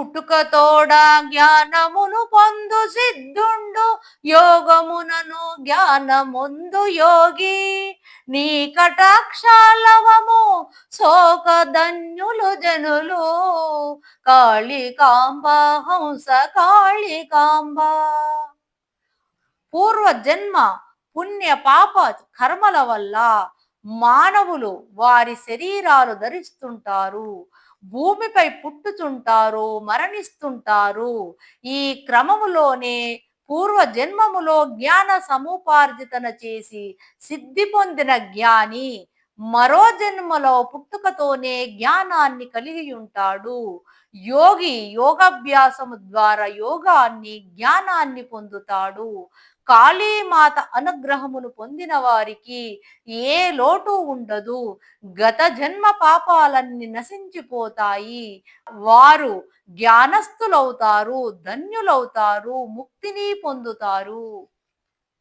పుట్టుకతోడ జ్ఞానమును పొందు సిద్ధుండు యోగమునను జ్ఞానముందు యోగి. నీ కటాక్షాలవము శోకధన్యులు జనులు. కాళికాంబ హంస కాళికాంబ. పూర్వ జన్మ పుణ్య పాప కర్మల వల్ల మానవులు వారి శరీరాలు ధరిస్తుంటారు. భూమిపై పుట్టుచుంటారు మరణిస్తుంటారు. ఈ క్రమములోనే పూర్వ జన్మములో జ్ఞాన సముపార్జితన చేసి సిద్ధి పొందిన జ్ఞాని మరో జన్మలో పుట్టుకతోనే జ్ఞానాన్ని కలిగి ఉంటాడు. యోగి యోగాభ్యాసము ద్వారా యోగాన్ని జ్ఞానాన్ని పొందుతాడు. కాళీమాత అనుగ్రహమును పొందిన వారికి ఏ లోటు ఉండదు. గత జన్మ పాపాలన్నీ నశించిపోతాయి. వారు జ్ఞానస్థులవుతారు ధన్యులవుతారు ముక్తిని పొందుతారు.